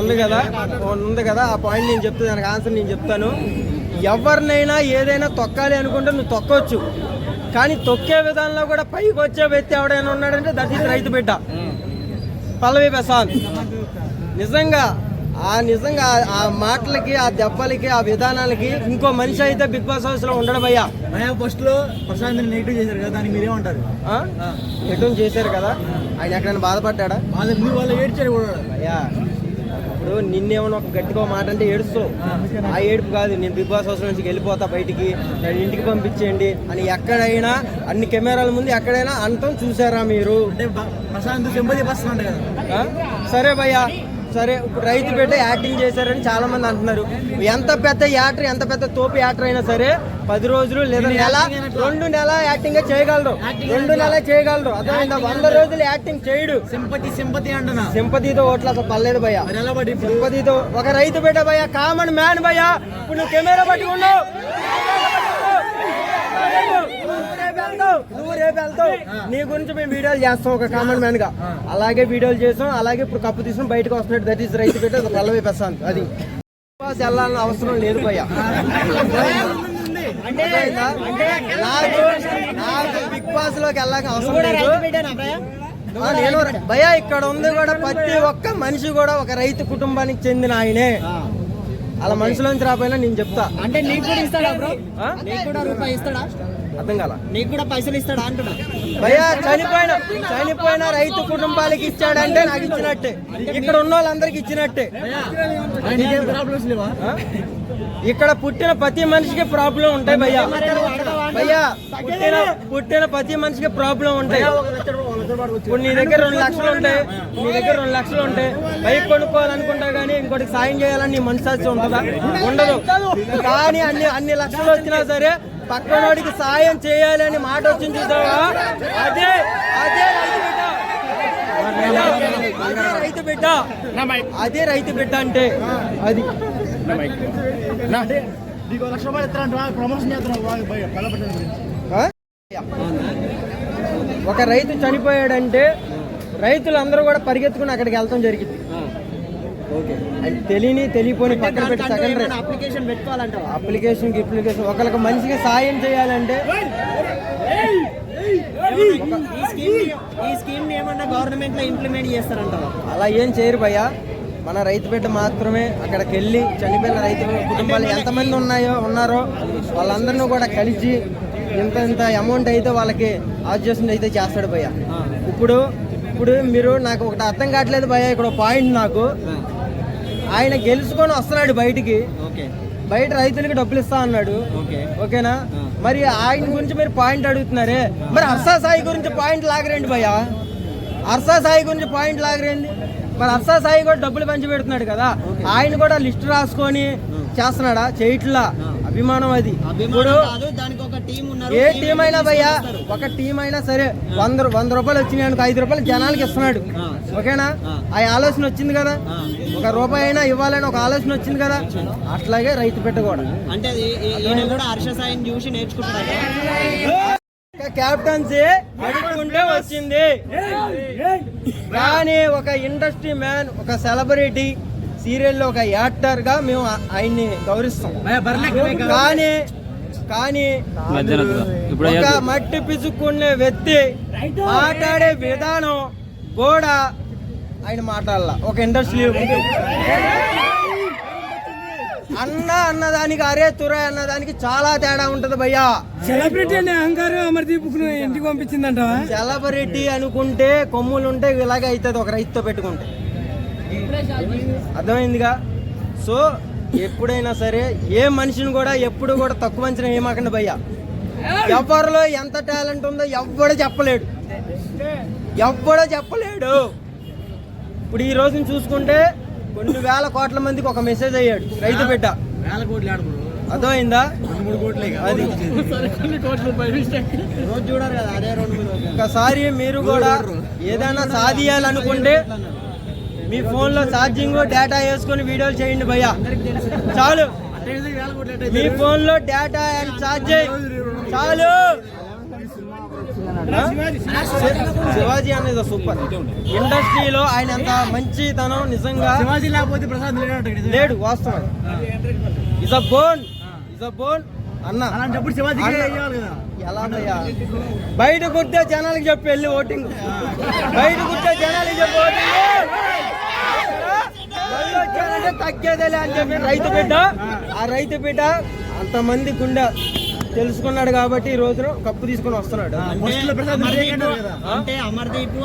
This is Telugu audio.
ఉంది కదా ఉంది కదా ఆ పాయింట్ నేను చెప్తాను దానికి ఆన్సర్ నేను చెప్తాను. ఎవరినైనా ఏదైనా తొక్కాలి అనుకుంటే నువ్వు తొక్కొచ్చు. కానీ తొక్కే విధానంలో కూడా పైకి వచ్చే వ్యక్తి ఎవడైనా ఉన్నాడంటే దట్ రైతు బిడ్డ. పల్లవి ప్రసాద్. నిజంగా ఆ నిజంగా ఆ- మాటలకి ఆ దెబ్బలకి ఆ విధానాలకి ఇంకో మనిషి అయితే బిగ్ బాస్ హౌస్లో ఉండడు భయ్యా. భయ ఫస్ట్లో ప్రశాంత్ నెగిటివ్ చేశారు కదా దానికి మీరేమంటారు? ఎటు చేశారు కదా? ఆయన ఎక్కడైనా బాధపడ్డా మీ వాళ్ళు ఏడ్చారు కూడా. అయ్యా ఇప్పుడు నిన్నేమన్నా ఒక గట్టిగా మాట అంటే ఏడుస్తావు ఆ ఏడుపు కాదు నేను బిగ్ బాస్ హౌస్ నుంచి వెళ్ళిపోతా బయటికి నన్ను ఇంటికి పంపించేయండి అని ఎక్కడైనా అన్ని కెమెరాల ముందు ఎక్కడైనా అంతం చూసారా మీరు? ప్రశాంత్ సింపతి? సరే భయ్యా సరే ఇప్పుడు రైతు బిడ్డ యాక్టింగ్ చేశారని చాలా మంది అంటున్నారు. ఎంత పెద్ద యాక్టర్ ఎంత పెద్ద తోపు యాక్టర్ అయినా సరే పది రోజులు లేదా నెల రెండు నెల యాక్టింగ్ చేయగలరు? రెండు నెల చేయగలరు. అర్థమైందా? వంద రోజులు యాక్టింగ్ చేయడు. సింపతి సింపతి అంటున్నా. సింపతితో ఓట్లు అసలు పర్లేదు పడి సింపతితో ఒక రైతు బిడ్డ భయ్యా కామన్ మ్యాన్ భయ్యా. ఇప్పుడు నువ్వు కెమెరా పట్టుకున్నావు. నువ్వు రేపు వెళ్తావు. నీ గురించి మేము వీడియోలు చేస్తాం ఒక కామన్ మ్యాన్గా. అలాగే వీడియోలు చేసాం అలాగే ఇప్పుడు కప్పు తీసుకుని బయటకు వస్తున్నాడు. దట్ ఈస్ రైతు బిడ్డ పల్లవి ప్రశాంత్ అది. వెళ్ళాలని అవసరం లేదు భయ్యా. అర్థమైందా? నాకు నాకు బిగ్ బాస్లోకి వెళ్ళాక అవసరం లేదు. నేను భయ ఇక్కడ ఉంది కూడా ప్రతి ఒక్క మనిషి కూడా ఒక రైతు కుటుంబానికి చెందిన ఆయనే. అలా మనుషులోంచి రాపోయినా నేను చెప్తా. అంటే నీకు కూడా ఇస్తాడా బ్రో? నీకు కూడా రూపాయి ఇస్తాడా? అర్థం కాల? నీకు కూడా పైసలు ఇస్తాడా అంటున్నా? భయ చనిపోయిన చనిపోయిన రైతు కుటుంబాలకి ఇచ్చాడంటే నాకు ఇచ్చినట్టే. ఇక్కడ ఉన్న వాళ్ళందరికి ఇచ్చినట్టే? ఇక్కడ పుట్టిన ప్రతి మనిషికి ప్రాబ్లం ఉంటాయి భయ్యా. భయ్యా పుట్టిన పుట్టిన ప్రతి మనిషికి ప్రాబ్లం ఉంటాయి. ఇప్పుడు నీ దగ్గర రెండు లక్షలు ఉంటాయి. నీ దగ్గర రెండు లక్షలు ఉంటాయి. బైక్ కొనుక్కోవాలనుకుంటా కానీ ఇంకోటికి సాయం చేయాలని నీ మనసాచి ఉంటుందా? ఉండదు. కానీ అన్ని అన్ని లక్షలు వచ్చినా సరే పక్కనోడికి సాయం చేయాలి అని మాట వచ్చింది చూసావా? అదే అదే రైతు బిడ్డ. అదే రైతు బిడ్డ. అదే రైతు బిడ్డ అంటే అది. నీకు లక్ష రూపాయలు ఇస్తారంట ప్రమోషన్ చేస్తున్నావు? ఒక రైతు చనిపోయాడంటే రైతులందరూ కూడా పరిగెత్తుకుని అక్కడికి వెళ్తాం జరిగింది. తెలియని తెలియపోని పక్కన పెట్టి సెకండరీ అప్లికేషన్ పెట్టుకోవాలంట అప్లికేషన్ అప్లికేషన్ ఒకరికి మనిషికి సాయం చేయాలంటే ఈ స్కీమ్ ఈ స్కీమ్ ఏమన్నా గవర్నమెంట్లో ఇంప్లిమెంట్ అలా ఏం చేయరు భయ్య. మన రైతు బిడ్డ మాత్రమే అక్కడికి వెళ్ళి చనిపోయిన రైతు కుటుంబాలు ఎంతమంది ఉన్నాయో ఉన్నారో వాళ్ళందరినీ కూడా కలిసి ఇంత ఇంత అమౌంట్ అయితే వాళ్ళకి ఆర్జేషన్ అయితే చేస్తాడు భయ్య. ఇప్పుడు ఇప్పుడు మీరు నాకు ఒకటి అర్థం కావట్లేదు భయ్య ఇక్కడ పాయింట్ నాకు. ఆయన గెలుచుకొని వస్తున్నాడు బయటికి. బయట రైతులకి డబ్బులు ఇస్తా అన్నాడు. ఓకే. ఓకేనా? మరి ఆయన గురించి మీరు పాయింట్ అడుగుతున్నారే? మరి హర్షా సాయి గురించి పాయింట్ లాగరేంటి భయ్య? హర్షా సాయి గురించి పాయింట్ లాగరేంటి మరి హర్షా సాయి కూడా డబ్బులు పంచి పెడుతున్నాడు కదా. ఆయన కూడా లిస్ట్ రాసుకొని చేస్తున్నాడా? చేయట్లా? అభిమానం అది. ఇప్పుడు ఏ టీం అయినా భయ్యా ఒక టీం అయినా సరే వంద వంద రూపాయలు వచ్చినాయి అనుకో ఐదు రూపాయలు జనాలకి ఇస్తున్నాడు. ఓకేనా? ఆ. ఆలోచన వచ్చింది కదా? ఒక రూపాయి అయినా ఇవ్వాలని ఒక ఆలోచన వచ్చింది కదా? అట్లాగే రైతు పెట్ట కూడా. అంటే హర్ష సాయిని చూసి నేర్చుకుంటాడు. క్యాప్టెన్సీ అడుగుతుంటే వచ్చింది. కానీ ఒక ఇండస్ట్రీ మ్యాన్ ఒక సెలబ్రిటీ సీరియల్లో ఒక యాక్టర్గా మేము ఆయన్ని గౌరవిస్తాం. కానీ కానీ ఇప్పుడు ఒక మట్టి పిసుక్కునే వ్యక్తి మాట్లాడే విధానం కూడా ఆయన మాట్లాడాల. ఒక ఇండస్ట్రీ అన్న అన్నదానికి అరే తురే అన్నదానికి చాలా తేడా ఉంటది భయ్యా. సెలబ్రిటీ అనే అహంకారం అమర్దీప్ ఇంటికి పంపించిందంట సెలబ్రిటీ అనుకుంటే కొమ్ములు ఉంటే ఇలాగే అవుతుంది ఒక రైతుతో పెట్టుకుంటే. అర్థమైందిగా? సో ఎప్పుడైనా సరే ఏ మనిషిని కూడా ఎప్పుడు కూడా తక్కువ అంచనా ఏమాకండి భయ్య. ఎవరిలో ఎంత టాలెంట్ ఉందో ఎవ్వడు చెప్పలేడు. ఎవ్వడో చెప్పలేడు. ఇప్పుడు ఈ రోజుని చూసుకుంటే కొన్ని వేల కోట్ల మందికి ఒక మెసేజ్ అయ్యాడు. రైతు బిడ్డ. అర్థమైందా? అది. రోజు చూడారు కదా అదే రెండు మూడు ఒకసారి మీరు కూడా ఏదైనా సాధియాలనుకుంటే మీ ఫోన్లో ఛార్జింగ్ డేటా వేసుకొని వీడియోలు చేయండి భయ్యా. చాలు. మీ ఫోన్లో డేటా అండ్ ఛార్జింగ్ చాలు. శివాజీ అనేది సూపర్. ఇండస్ట్రీలో ఆయన ఎంత మంచితనం నిజంగా శివాజీ లేకపోతే ప్రసాద్ లేడు వాస్తవం. Is a bone is a bone అన్న. అలాంటప్పుడు కదా? ఎలా బయట కుట్టే జనాలకి చెప్పి వెళ్ళి ఓటింగ్. బయట కుట్టే జనాలకి చెప్పి ఓటింగ్. వచ్చారంటే తగ్గేదేలే అని చెప్పి రైతు బిడ్డ ఆ రైతు బిడ్డ అంతమంది గుండె తెలుసుకున్నాడు కాబట్టి ఈ రోజున కప్పు తీసుకొని వస్తున్నాడు. అంటే అమర్దీప్ అంటే అమర్దీప్